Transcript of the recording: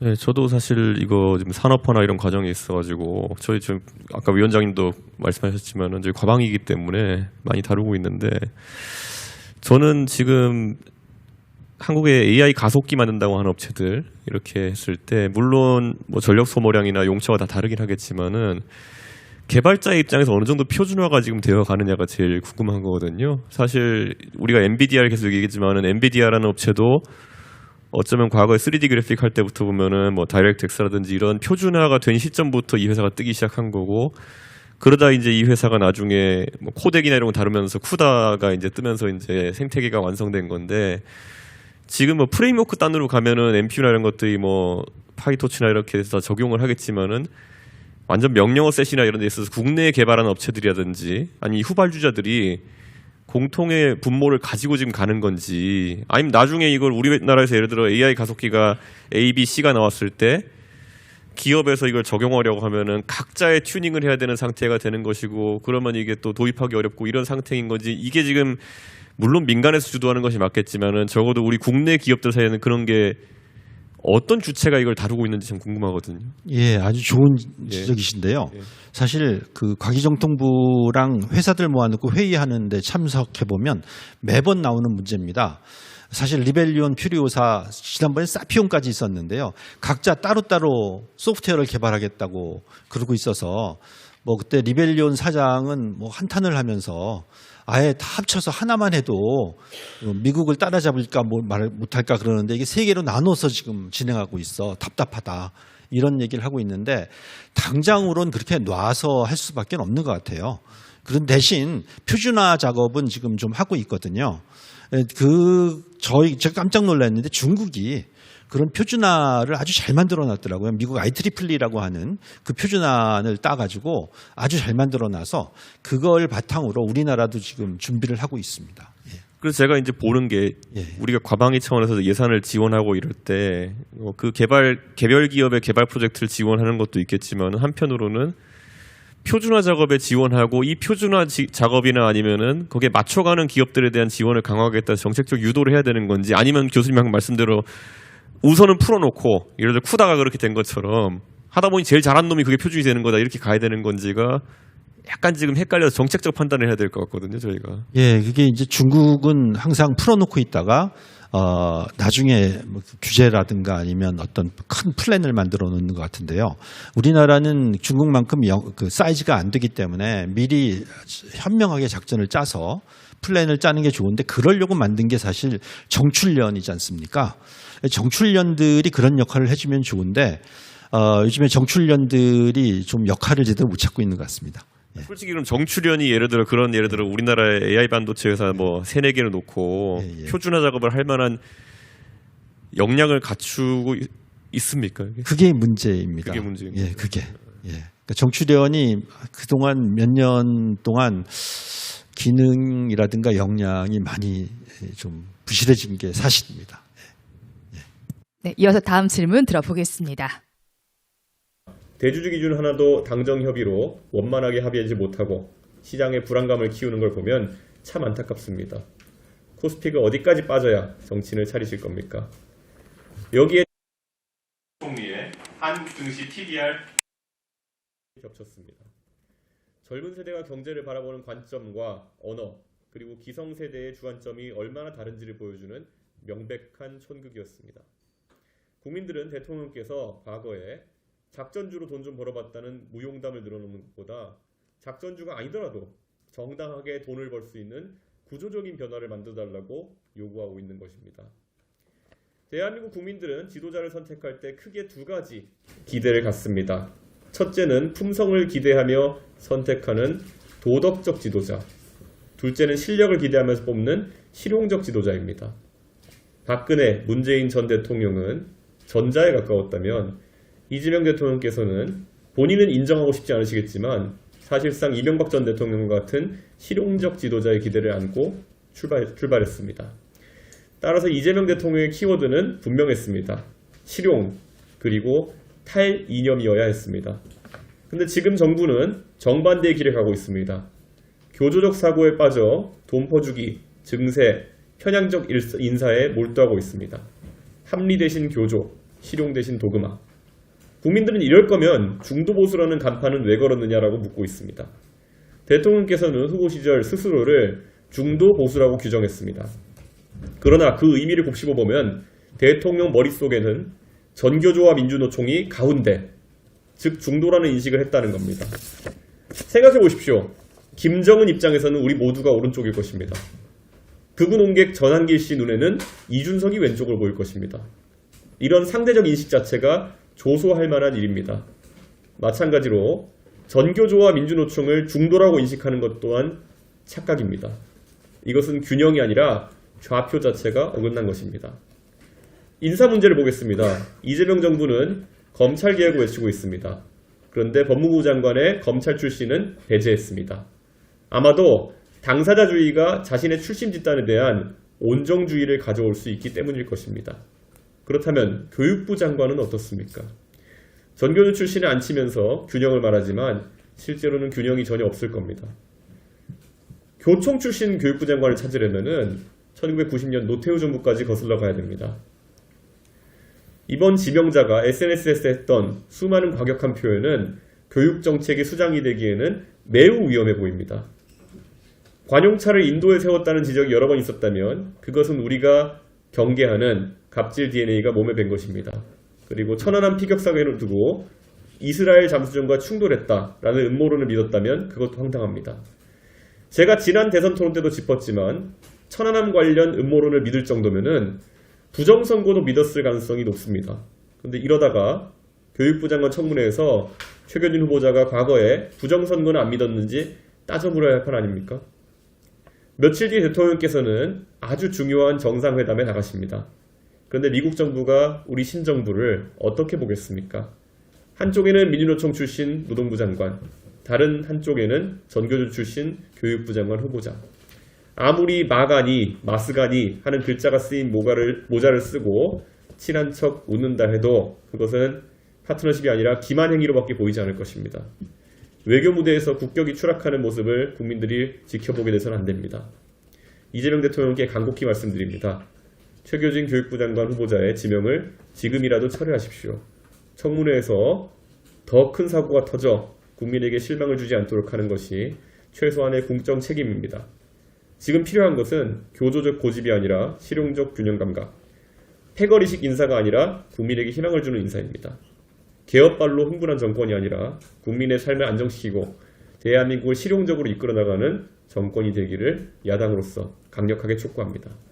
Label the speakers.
Speaker 1: 네, 저도 사실 이거 지금 산업화나 이런 과정이 있어가지고 저희 지금 아까 위원장님도 말씀하셨지만은 저희 과방이기 때문에 많이 다루고 있는데 저는 지금 한국에 AI 가속기 만든다고 하는 업체들 이렇게 했을 때 물론 뭐 전력 소모량이나 용처가 다 다르긴 하겠지만은 개발자의 입장에서 어느 정도 표준화가 지금 되어 가느냐가 제일 궁금한 거거든요. 사실 우리가 엔비디아를 계속 얘기했지만은 엔비디아라는 업체도 어쩌면 과거에 3D 그래픽 할 때부터 보면은 뭐 다이렉트 엑스라든지 이런 표준화가 된 시점부터 이 회사가 뜨기 시작한 거고 그러다 이제 이 회사가 나중에 뭐 코덱이나 이런 거 다루면서 쿠다가 이제 뜨면서 이제 생태계가 완성된 건데 지금 뭐 프레임워크 단으로 가면은 MPU나 이런 것들이 뭐 파이토치나 이렇게 해서 적용을 하겠지만은 완전 명령어 셋이나 이런 데 있어서 국내에 개발하는 업체들이라든지 아니 후발주자들이 공통의 분모를 가지고 지금 가는 건지 아니면 나중에 이걸 우리나라에서 예를 들어 AI 가속기가 A, B, C가 나왔을 때 기업에서 이걸 적용하려고 하면은 각자의 튜닝을 해야 되는 상태가 되는 것이고 그러면 이게 또 도입하기 어렵고 이런 상태인 건지 이게 지금 물론 민간에서 주도하는 것이 맞겠지만은 적어도 우리 국내 기업들 사이에는 그런 게 어떤 주체가 이걸 다루고 있는지 참 궁금하거든요.
Speaker 2: 예, 아주 좋은
Speaker 1: 예.
Speaker 2: 지적이신데요.
Speaker 1: 예.
Speaker 2: 사실 그 과기정통부랑 회사들 모아놓고 회의하는데 참석해 보면 매번 나오는 문제입니다. 사실 리벨리온 퓨리오사 지난번에 사피온까지 있었는데요. 각자 따로따로 소프트웨어를 개발하겠다고 그러고 있어서 뭐 그때 리벨리온 사장은 뭐 한탄을 하면서 아예 다 합쳐서 하나만 해도 미국을 따라잡을까 뭐 말을 못할까 그러는데 이게 세 개로 나눠서 지금 진행하고 있어 답답하다 이런 얘기를 하고 있는데 당장으로는 그렇게 놔서 할 수밖에 없는 것 같아요. 그런 대신 표준화 작업은 지금 좀 하고 있거든요. 에, 그 저희 제가 깜짝 놀랐는데 중국이 그런 표준화를 아주 잘 만들어 놨더라고요. 미국 IEEE라고 하는 그 표준화를 따가지고 아주 잘 만들어 놔서 그걸 바탕으로 우리나라도 지금 준비를 하고 있습니다. 예.
Speaker 1: 그래서 제가 이제 보는 게
Speaker 2: 예.
Speaker 1: 우리가 과방위 차원에서 예산을 지원하고 이럴 때 그 개발 개별 기업의 개발 프로젝트를 지원하는 것도 있겠지만 한편으로는 표준화 작업에 지원하고 이 표준화 지- 작업이나 아니면은 거기에 맞춰가는 기업들에 대한 지원을 강화하겠다 정책적 유도를 해야 되는 건지 아니면 교수님 방금 말씀대로 우선은 풀어놓고 예를 들어 쿠다가 그렇게 된 것처럼 하다 보니 제일 잘한 놈이 그게 표준이 되는 거다 이렇게 가야 되는 건지가 약간 지금 헷갈려서 정책적 판단을 해야 될 것 같거든요 저희가
Speaker 2: 예, 그게 이제 중국은 항상 풀어놓고 있다가 어, 나중에 뭐 규제라든가 아니면 어떤 큰 플랜을 만들어 놓는 것 같은데요. 우리나라는 중국만큼 영- 그 사이즈가 안 되기 때문에 미리 현명하게 작전을 짜서 플랜을 짜는 게 좋은데 그러려고 만든 게 사실 정출련이지 않습니까? 정출련들이 그런 역할을 해주면 좋은데 어, 요즘에 정출련들이 좀 역할을 제대로 못 찾고 있는 것 같습니다.
Speaker 1: 솔직히 그럼 정출연이 예를 들어 그런 예를 들어 우리나라의 AI 반도체 회사 뭐 세네 개를 놓고
Speaker 2: 예, 예.
Speaker 1: 표준화 작업을 할 만한 역량을 갖추고 있- 있습니까? 이게?
Speaker 2: 그게 문제입니다.
Speaker 1: 그게 문제인
Speaker 2: 예. 그게. 예. 그러니까 정출연이 그동안 몇 년 동안 기능이라든가 역량이 많이 좀 부실해진 게 사실입니다.
Speaker 3: 네, 이어서 다음 질문 들어보겠습니다.
Speaker 1: 대주주 기준 하나도 당정 협의로 원만하게 합의하지 못하고 시장의 불안감을 키우는 걸 보면 참 안타깝습니다. 코스피가 어디까지 빠져야 정신을 차리실 겁니까? 여기에 총리의 한국 증시 TDR 겹쳤습니다. 젊은 세대가 경제를 바라보는 관점과 언어 그리고 기성 세대의 주관점이 얼마나 다른지를 보여주는 명백한 촌극이었습니다. 국민들은 대통령께서 과거에 작전주로 돈 좀 벌어봤다는 무용담을 늘어놓는 것보다 작전주가 아니더라도 정당하게 돈을 벌 수 있는 구조적인 변화를 만들어달라고 요구하고 있는 것입니다. 대한민국 국민들은 지도자를 선택할 때 크게 두 가지 기대를 갖습니다. 첫째는 품성을 기대하며 선택하는 도덕적 지도자. 둘째는 실력을 기대하면서 뽑는 실용적 지도자입니다. 박근혜, 문재인 전 대통령은 전자에 가까웠다면 이재명 대통령께서는 본인은 인정하고 싶지 않으시겠지만 사실상 이명박 전 대통령 같은 실용적 지도자의 기대를 안고 출발, 출발했습니다. 따라서 이재명 대통령의 키워드는 분명했습니다. 실용 그리고 탈이념이어야 했습니다. 근데 지금 정부는 정반대의 길을 가고 있습니다. 교조적 사고에 빠져 돈 퍼주기, 증세, 편향적 일- 인사에 몰두하고 있습니다. 합리 대신 교조,
Speaker 4: 실용 대신 도그마. 국민들은 이럴 거면 중도 보수라는 간판은 왜 걸었느냐라고 묻고 있습니다. 대통령께서는 후보 시절 스스로를 중도 보수라고 규정했습니다. 그러나 그 의미를 곱씹어 보면 대통령 머릿속에는 전교조와 민주노총이 가운데, 즉 중도라는 인식을 했다는 겁니다. 생각해 보십시오. 김정은 입장에서는 우리 모두가 오른쪽일 것입니다. 극우 농객 전한길 씨 눈에는 이준석이 왼쪽을 보일 것입니다. 이런 상대적 인식 자체가 조소할 만한 일입니다. 마찬가지로 전교조와 민주노총을 중도라고 인식하는 것 또한 착각입니다. 이것은 균형이 아니라 좌표 자체가 어긋난 것입니다. 인사 문제를 보겠습니다. 이재명 정부는 검찰 개혁을 외치고 있습니다. 그런데 법무부 장관의 검찰 출신은 배제했습니다. 아마도 당사자주의가 자신의 출신 집단에 대한 온정주의를 가져올 수 있기 때문일 것입니다. 그렇다면 교육부 장관은 어떻습니까? 전교조 출신을 안 치면서 균형을 말하지만 실제로는 균형이 전혀 없을 겁니다. 교총 출신 교육부 장관을 찾으려면은 1990년 노태우 정부까지 거슬러 가야 됩니다. 이번 지명자가 SNS에서 했던 수많은 과격한 표현은 교육 정책의 수장이 되기에는 매우 위험해 보입니다. 관용차를 인도에 세웠다는 지적이 여러 번 있었다면 그것은 우리가 경계하는 갑질 DNA가 몸에 밴 것입니다. 그리고 천안함 피격 사건을 두고 이스라엘 잠수정과 충돌했다라는 음모론을 믿었다면 그것도 황당합니다. 제가 지난 대선 토론 때도 짚었지만 천안함 관련 음모론을 믿을 정도면은 부정선거도 믿었을 가능성이 높습니다. 근데 이러다가 교육부 장관 청문회에서 최경진 후보자가 과거에 부정선거는 안 믿었는지 따져물어야 할 판 아닙니까? 며칠 뒤 대통령께서는 아주 중요한 정상회담에 나가십니다. 그런데 미국 정부가 우리 신정부를 어떻게 보겠습니까? 한쪽에는 민주노총 출신 노동부 장관, 다른 한쪽에는 전교조 출신 교육부 장관 후보자. 아무리 마가니, 마스가니 하는 글자가 쓰인 모가를, 모자를 쓰고 친한 척 웃는다 해도 그것은 파트너십이 아니라 기만 행위로밖에 보이지 않을 것입니다. 외교 무대에서 국격이 추락하는 모습을 국민들이 지켜보게 돼서는 안 됩니다. 이재명 대통령께 간곡히 말씀드립니다. 최교진 교육부 장관 후보자의 지명을 지금이라도 철회하십시오. 청문회에서 더 큰 사고가 터져 국민에게 실망을 주지 않도록 하는 것이 최소한의 공적 책임입니다. 지금 필요한 것은 교조적 고집이 아니라 실용적 균형 감각, 패거리식 인사가 아니라 국민에게 희망을 주는 인사입니다. 개업발로 흥분한 정권이 아니라 국민의 삶을 안정시키고 대한민국을 실용적으로 이끌어 나가는 정권이 되기를 야당으로서 강력하게 촉구합니다.